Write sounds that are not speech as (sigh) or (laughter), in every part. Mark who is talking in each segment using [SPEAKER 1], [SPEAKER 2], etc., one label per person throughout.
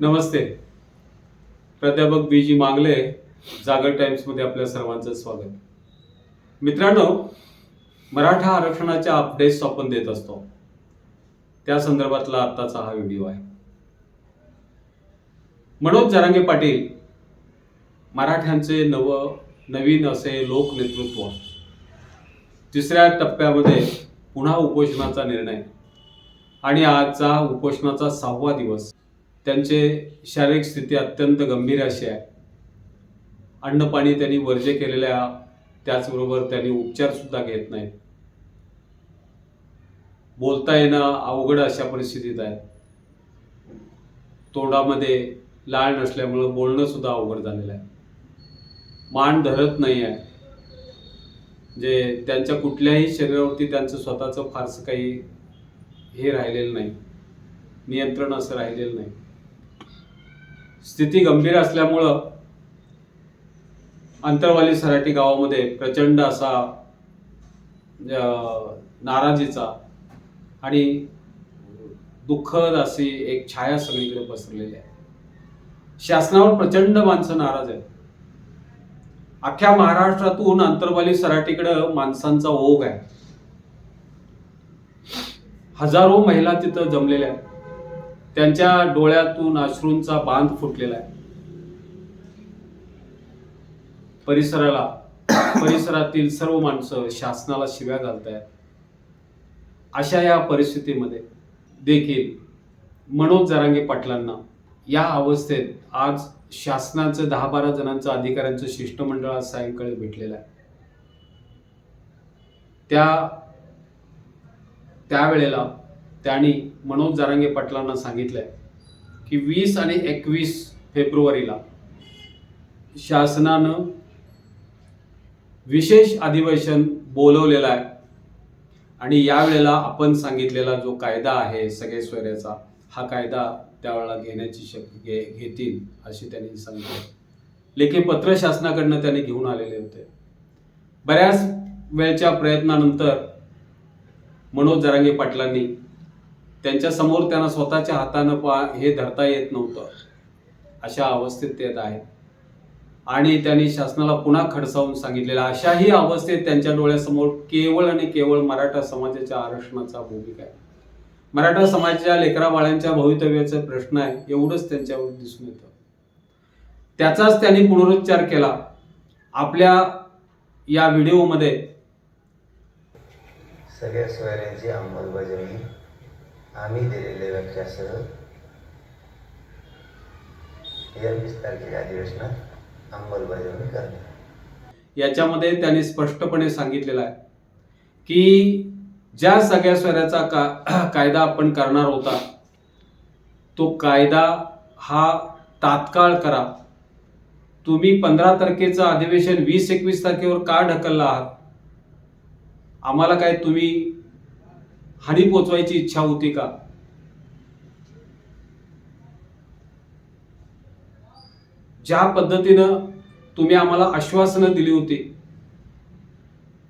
[SPEAKER 1] नमस्ते. प्राध्यापक बी जी मांगले जागर टाइम्समध्ये आपल्या सर्वांचं स्वागत. मित्रांनो मराठा आरक्षणाच्या अपडेट्स आपण देत असतो. त्या संदर्भातला आत्ताचा हा व्हिडिओ आहे. मनोज जरांगे पाटील मराठ्यांचे नव नवीन असे लोकनेतृत्व तिसऱ्या टप्प्यामध्ये पुन्हा उपोषणाचा निर्णय. आणि आजचा उपोषणाचा सहावा दिवस. त्यांचे शारीरिक स्थिती अत्यंत गंभीर अशी आहे. अन्नपाणी त्यांनी वर्जे केलेल्या त्याचबरोबर त्यांनी उपचार सुद्धा घेत नाहीत. बोलता येणं अवघड अशा परिस्थितीत आहे. तोंडामध्ये लाळ नसल्यामुळं बोलणं सुद्धा अवघड झालेलं आहे. मान धरत नाही आहे. जे त्यांच्या कुठल्याही शरीरावरती त्यांचं स्वतःचं फारसं काही हे राहिलेलं नाही. नियंत्रण असं राहिलेलं नाही. स्थिती गंभीर असल्यामुळं अंतरवाली सराटी गावामध्ये प्रचंड असा नाराजीचा आणि दुःखद अशी एक छाया सगळीकडे पसरलेली आहे. शासनावर प्रचंड माणसं नाराज आहेत. अख्ख्या महाराष्ट्रातून अंतरवाली सराटीकडं माणसांचा ओघ आहे. हजारो महिला तिथं जमलेल्या आहेत. त्यांच्या डोळ्यातून अश्रूंचा बांध फुटलेला आहे. परिसराला परिसरातील सर्व माणसं शासनाला शिव्या घालतायत. अशा या परिस्थितीमध्ये देखील मनोज जरांगे पाटलांना या अवस्थेत आज शासनाचं दहा बारा जणांचं अधिकाऱ्यांचं शिष्टमंडळ आज सायंकाळी भेटलेलं आहे. त्या त्यावेळेला त्यांनी मनोज जारांगे पाटलांना सांगितलंय की वीस आणि एकवीस फेब्रुवारीला शासनानं विशेष अधिवेशन बोलवलेलं आहे. आणि यावेळेला आपण सांगितलेला जो कायदा आहे सगळे सोयऱ्याचा हा कायदा त्यावेळेला घेण्याची शक्य घे घेतील अशी त्यांनी सांगितलं. लेखी पत्र शासनाकडनं त्यांनी घेऊन आलेले होते. बऱ्याच वेळच्या प्रयत्नानंतर मनोज जरांगे पाटलांनी त्यांच्यासमोर त्यांना स्वतःच्या हातानं पा हे धरता येत नव्हतं. अशा अवस्थेत ते आहेत. आणि त्यांनी शासनाला पुन्हा खडसावून सांगितलेलं अशाही अवस्थेत त्यांच्या डोळ्यासमोर केवळ आणि केवळ मराठा समाजाच्या आरक्षणाचा भूमिका आहे. मराठा समाजाच्या लेकरा बाळांच्या भवितव्याचा प्रश्न आहे एवढंच त्यांच्यावर दिसून येतं. त्याचाच त्यांनी पुनरुच्चार केला. आपल्या या व्हिडिओमध्ये
[SPEAKER 2] सगळ्या सोयऱ्यांची अंमलबजावणी आम्ही दिलेल्या व्याख्यासह या वीस तारखेच्या अधिवेशनात अंमलबजावणी करणे
[SPEAKER 1] याच्यामध्ये त्यांनी स्पष्टपणे सांगितलेलं आहे की ज्या सगळ्या स्वराचा का (clears throat) कायदा आपण करणार होता तो कायदा हा तात्काळ करा. तुम्ही पंधरा तारखेचं अधिवेशन वीस एकवीस तारखेवर का ढकलला आहात? आम्हाला काय तुम्ही हानी पोचवायची इच्छा होती का? ज्या पद्धतीनं तुम्ही आम्हाला आश्वासनं दिली होती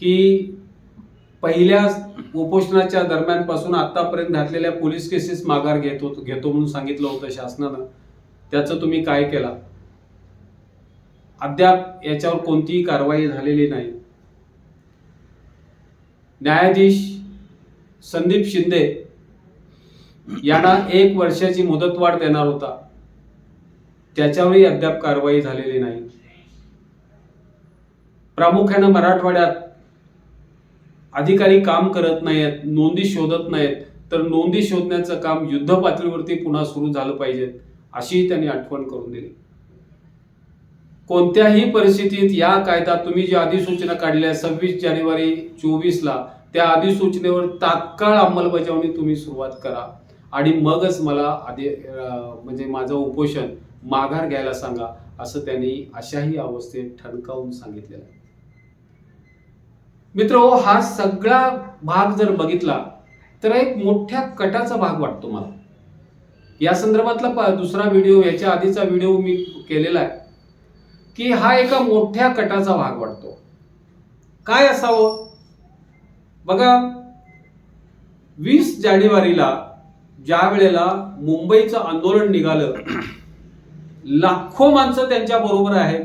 [SPEAKER 1] की पहिल्या उपोषणाच्या दरम्यानपासून आतापर्यंत घातलेल्या पोलीस केसेस माघार घेतो घेतो म्हणून सांगितलं होतं शासनानं. त्याचं तुम्ही काय केला? अद्याप याच्यावर कोणतीही कारवाई झालेली नाही. न्यायाधीश संदीप शिंदे यांना एक वर्षाची मुदतवाढ देणार होता. त्याच्यावरही अद्याप कारवाई झालेली नाही. प्रामुख्यानं मराठवाड्यात अधिकारी काम करत नाहीत नोंदी शोधत नाहीत तर नोंदी शोधण्याचं काम युद्ध पातळीवरती पुन्हा सुरू झालं पाहिजे अशी त्यांनी आठवण करून दिली. कोणत्याही परिस्थितीत या कायदा तुम्ही जी अधिसूचना काढल्या सव्वीस जानेवारी चोवीसला त्या अधिसूचनेवर तात्काळ अंमलबजावणी तुम्ही सुरुवात करा. आणि मगच मला आधी म्हणजे माझं उपोषण माघार घ्यायला सांगा असं त्यांनी अशाही अवस्थेत ठणकावून सांगितलेलं आहे. मित्र हो, हा सगळा भाग जर बघितला तर एक मोठ्या कटाचा भाग वाटतो मला. या संदर्भातला दुसरा व्हिडिओ याच्या आधीचा व्हिडिओ मी केलेला आहे की हा एका मोठ्या कटाचा भाग वाटतो. काय असावं? बघा वीस जानेवारीला ज्या वेळेला मुंबईचं आंदोलन निघालं (clears throat) लाखो माणसं त्यांच्या बरोबर आहेत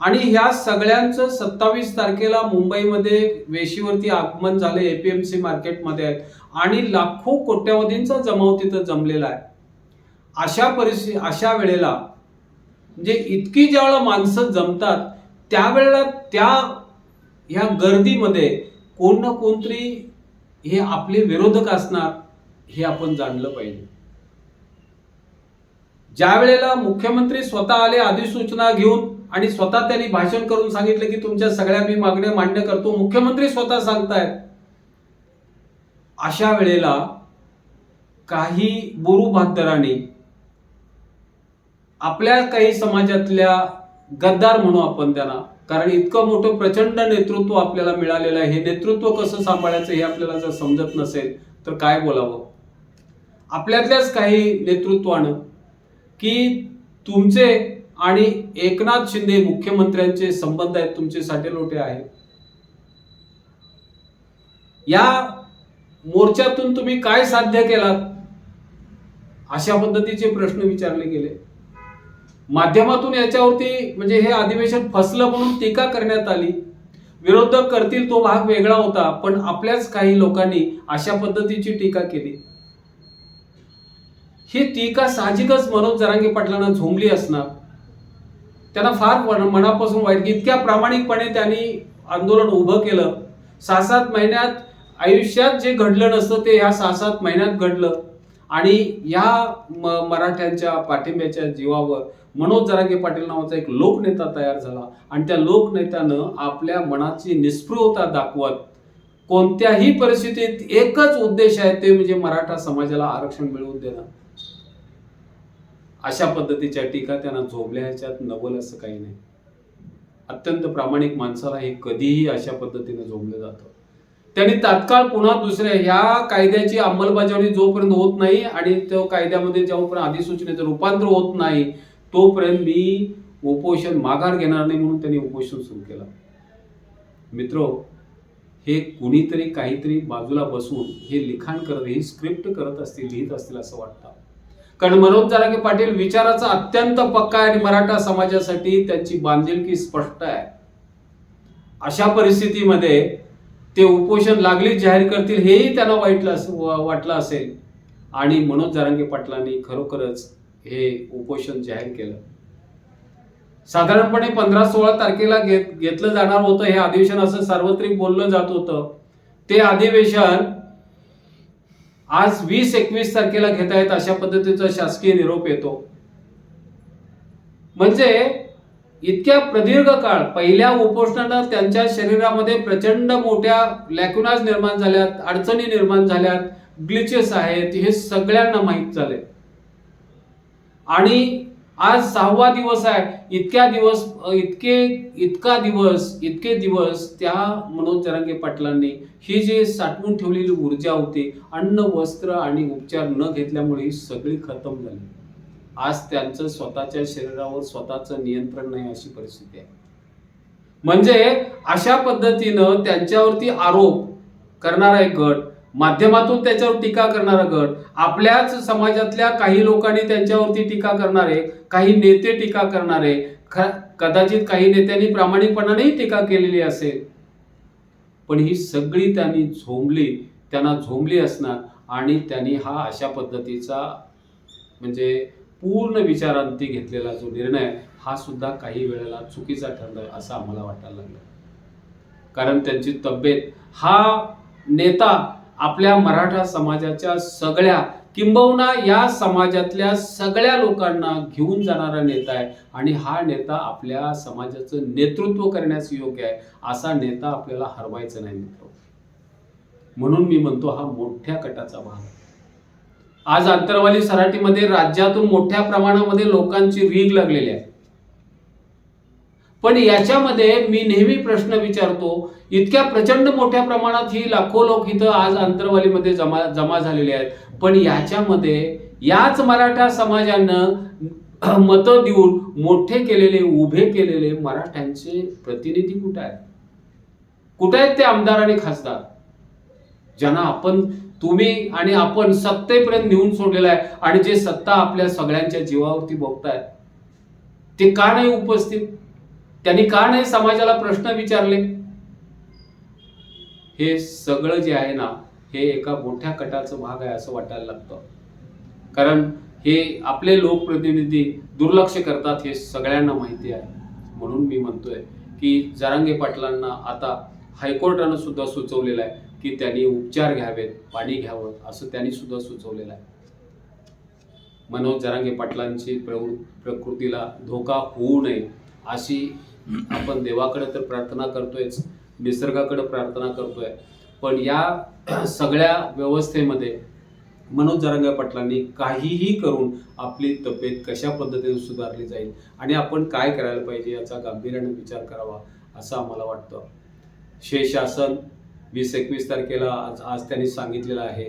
[SPEAKER 1] आणि ह्या सगळ्यांचं सत्तावीस तारखेला मुंबईमध्ये वेशीवरती आगमन झालं एपीएमसी मार्केटमध्ये आहेत आणि लाखो कोट्यावधींचा जमाव तिथं जमलेला आहे. अशा परिस्थिती अशा वेळेला म्हणजे इतकी ज्यावेळेला माणसं जमतात त्यावेळेला त्या ह्या गर्दीमध्ये कोण ना कोणतरी हे आपले विरोधक असणार हे आपण जाणलं पाहिजे. ज्या वेळेला मुख्यमंत्री स्वतः आले अधिसूचना घेऊन आणि स्वतः त्यांनी भाषण करून सांगितलं की तुमच्या सगळ्या मी मागण्या मान्य करतो मुख्यमंत्री स्वतः सांगतायत. अशा वेळेला काही बुरू बहादरांनी आपल्या काही समाजातल्या गद्दार म्हणू आपण त्यांना कारण इतकं मोठं प्रचंड नेतृत्व आपल्याला मिळालेलं आहे. हे नेतृत्व कसं सांभाळायचं हे आपल्याला जर समजत नसेल तर काय बोलावं? आपल्यातल्याच काही नेतृत्वानं की तुमचे आणि एकनाथ शिंदे मुख्यमंत्र्यांचे संबंध आहेत तुमचे साटेलोटे आहेत. या मोर्चातून तुम्ही काय साध्य केलात? अशा पद्धतीचे प्रश्न विचारले गेले. माध्यमातून याच्यावरती म्हणजे हे अधिवेशन फसलं म्हणून टीका करण्यात आली. विरोधक करतील तो भाग वेगळा होता पण आपल्याच काही लोकांनी अशा पद्धतीची टीका केली. ही टीका साहजिकच मनोज जरांगे पाटलांना झोंबली असणार. त्यांना फार मनापासून वाईट इतक्या प्रामाणिकपणे त्यांनी आंदोलन उभं केलं. सहा सात महिन्यात आयुष्यात जे घडलं नसतं ते ह्या सहा सात महिन्यात घडलं. आणि या मराठ्यांच्या पाठिंब्याच्या जीवावर मनोज जरांगे पाटील नावाचा एक लोकनेता तयार झाला. आणि त्या लोकनेत्यानं आपल्या मनाची निस्पृहता दाखवत कोणत्याही परिस्थितीत एकच उद्देश आहे ते म्हणजे मराठा समाजाला आरक्षण मिळवून देणं. अशा पद्धतीच्या टीका त्यांना झोपल्या ह्याच्यात नवल असं काही नाही. अत्यंत प्रामाणिक माणसाला हे कधीही अशा पद्धतीने झोबलं जातं. त्यांनी तात्काळ पुन्हा दुसऱ्या ह्या कायद्याची अंमलबजावणी जोपर्यंत होत नाही आणि त्या कायद्यामध्ये जोपर्यंत अधिसूचनेचं रूपांतर होत नाही तोपर्यंत मी उपोषण माघार घेणार नाही म्हणून त्यांनी उपोषण सुरू केलं. मित्र हे कुणीतरी काहीतरी बाजूला बसून हे लिखाण करत ही स्क्रिप्ट करत असतील लिहित असतील असं वाटतं. कारण मनोज जरांगे पाटील विचाराचा अत्यंत पक्का आहे आणि मराठा समाजासाठी त्यांची बांधिलकी स्पष्ट आहे. अशा परिस्थितीमध्ये ते उपोषण लागलीच जाहीर करतील हेही त्यांना वाईटलं वाटलं असेल. आणि मनोज जरांगे पाटलांनी खरोखरच हे उपोषण जाहीर केलं. साधारणपणे पंधरा सोळा तारखेला घेत घेतलं जाणार होतं हे अधिवेशन असं सार्वत्रिक बोललं जात होतं. ते अधिवेशन आज वीस एकवीस तारखेला घेता येत अशा पद्धतीचा शासकीय निरोप येतो. म्हणजे इतक्या प्रदीर्घ काळ पहिल्या उपोषणानं त्यांच्या शरीरामध्ये प्रचंड मोठ्या लॅक्युनाज निर्माण झाल्यात अडचणी निर्माण झाल्यात ग्लिचेस आहेत हे सगळ्यांना माहीत झाले आणि आज सहावा दिवस आहे. इतक्या दिवस इतके इतका दिवस इतके दिवस त्या मनोज जरांगे पाटलांनी ही जी साठवून ठेवलेली ऊर्जा होती अन्न वस्त्र आणि उपचार न घेतल्यामुळे ही सगळी खतम झाली. आज त्यांचं स्वतःच्या शरीरावर स्वतःचं नियंत्रण नाही अशी परिस्थिती आहे. म्हणजे अशा पद्धतीनं त्यांच्यावरती आरोप करणारा एक गट माध्यमातून त्याच्यावर टीका करणारा गट आपल्याच समाजातल्या काही लोकांनी त्यांच्यावरती टीका करणारे काही नेते टीका करणारे ख- कदाचित काही नेत्यांनी प्रामाणिकपणानेही टीका केलेली असेल. पण ही सगळी त्यांनी झोंबली त्यांना झोंबली असणार आणि त्यांनी हा अशा पद्धतीचा म्हणजे पूर्ण विचारांती घेतलेला जो निर्णय हा सुद्धा काही वेळेला चुकीचा ठरला असं आम्हाला वाटायला लागलं. कारण त्यांची तब्येत हा नेता आपल्या मराठा समाजाच्या सगळ्या किंबहुना या समाजातल्या सगळ्या लोकांना घेऊन जाणारा नेता आहे. आणि हा नेता आपल्या समाजाचं नेतृत्व करण्यास योग्य आहे असा नेता आपल्याला हरवायचा नाही मित्र. म्हणून मी म्हणतो हा मोठ्या कटाचा भाग आज आंतरवाली सराटीमध्ये राज्यातून मोठ्या प्रमाणामध्ये लोकांची रीग लागलेली आहे. पण याच्यामध्ये मी नेहमी प्रश्न विचारतो इतक्या प्रचंड मोठ्या प्रमाणात ही लाखो लोक इथं आज अंतरवालीमध्ये जमा जमा झालेले आहेत. पण याच्यामध्ये याच मराठा समाजानं (clears throat) मतं देऊन मोठे केलेले उभे केलेले मराठ्यांचे प्रतिनिधी कुठे आहेत? कुठे आहेत ते आमदार आणि खासदार? ज्यांना आपण तुम्ही आणि आपण सत्तेपर्यंत नेऊन सोडलेला आहे आणि जे सत्ता आपल्या सगळ्यांच्या जीवावरती भोगतायत ते का नाही उपस्थित? त्यांनी का नाही समाजाला प्रश्न विचारले? हे सगळं जे आहे ना हे एका मोठ्या कटाचं भाग आहे असं वाटायला लागतं. कारण हे आपले लोकप्रतिनिधी दुर्लक्ष करतात हे सगळ्यांना माहिती आहे. म्हणून मी म्हणतोय की जरांगे पाटलांना आता हायकोर्टानं सुद्धा सुचवलेलं आहे की त्यांनी उपचार घ्यावेत पाणी घ्यावं असं त्यांनी सुद्धा सुचवलेलं आहे. मनोज जरांगे पाटलांची प्रवृ प्रकृतीला धोका होऊ नये अशी आपण देवाकडे तर प्रार्थना करतोयच निसर्गाकडे प्रार्थना करतोय. पण या सगळ्या व्यवस्थेमध्ये मनोज जरांगे पाटलांनी काहीही करून आपली तब्येत कशा पद्धतीने सुधारली जाईल आणि आपण काय करायला पाहिजे याचा गांभीर्याने विचार करावा असं आम्हाला वाटतं. शेषासन वीस एकवीस तारखेला आज आज त्यांनी सांगितलेलं आहे.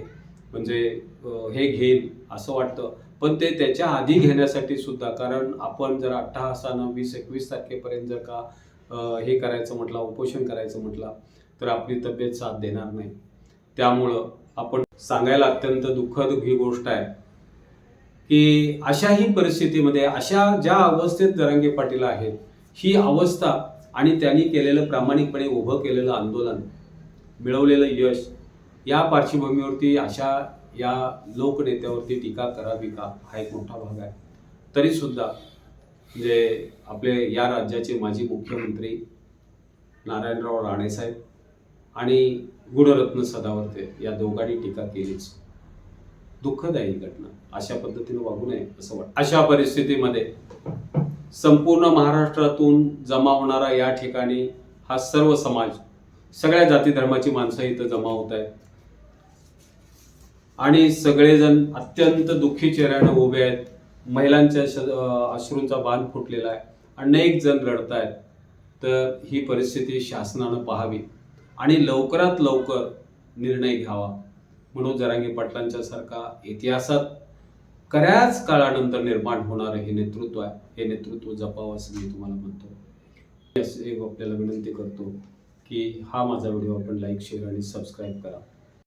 [SPEAKER 1] म्हणजे हे घेईल असं वाटतं. पण ते त्याच्या आधी घेण्यासाठी सुद्धा कारण आपण जर अठ्ठासानं वीस एकवीस तारखेपर्यंत जर का हे करायचं म्हटलं उपोषण करायचं म्हटलं तर आपली तब्येत साथ देणार नाही. त्यामुळं आपण सांगायला अत्यंत दुःखद ही गोष्ट आहे की अशाही परिस्थितीमध्ये अशा ज्या अवस्थेत दरंगे पाटील आहेत ही अवस्था आणि त्यांनी केलेलं प्रामाणिकपणे उभं केलेलं आंदोलन मिळवलेलं यश या पार्श्वभूमीवरती अशा या लोकनेत्यावरती टीका करावी का? हा एक मोठा भाग आहे. तरी सुद्धा आपले या राज्याचे माजी मुख्यमंत्री नारायणराव राणेसाहेब आणि गुणरत्न सदावर्ते या दोघांनी टीका केलीच. दुःखदायी घटना. अशा पद्धतीने वागू नये असं वाटतं. अशा परिस्थितीमध्ये संपूर्ण महाराष्ट्रातून जमा होणारा या ठिकाणी हा सर्व समाज सगळ्या जाती धर्माची माणसं इथं जमा होत आहेत. आणि सगळेजण अत्यंत दुःखी चेहऱ्यानं उभे आहेत. महिलांच्या श- अश्रूंचा बांध फुटलेला आहे. अनेक जण रडत आहेत तर ही परिस्थिती शासनानं पाहावी आणि लवकरात लवकर निर्णय घ्यावा. म्हणून जरांगी पाटलांच्या सारखा इतिहासात बऱ्याच काळानंतर निर्माण होणारं हे नेतृत्व आहे. हे नेतृत्व जपावं असं मी तुम्हाला म्हणतो. एक आपल्याला विनंती करतो की हा माझा व्हिडिओ आपण लाईक शेअर आणि सबस्क्राईब करा.